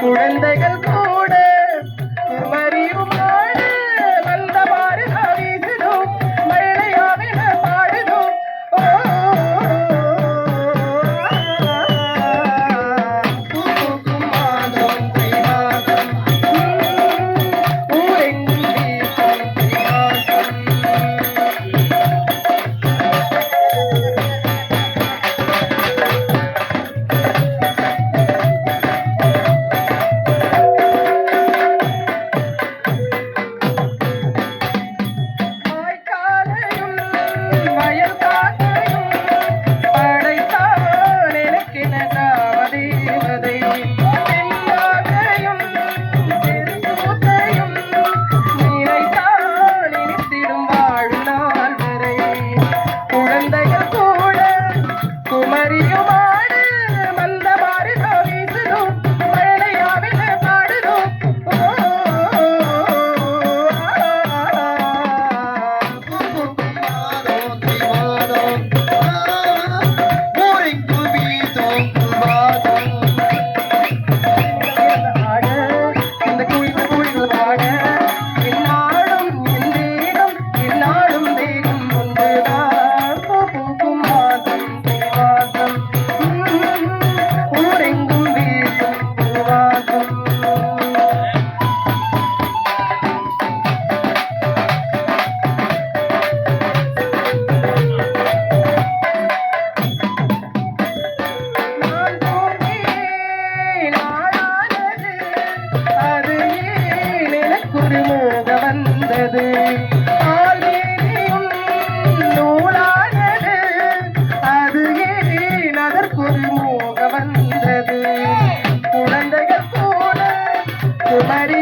குழந்தைகள் நூலானது நூலானது அது ஏன் அதற்கொரு மோக வந்தது. குழந்தைகள் கூட குமரி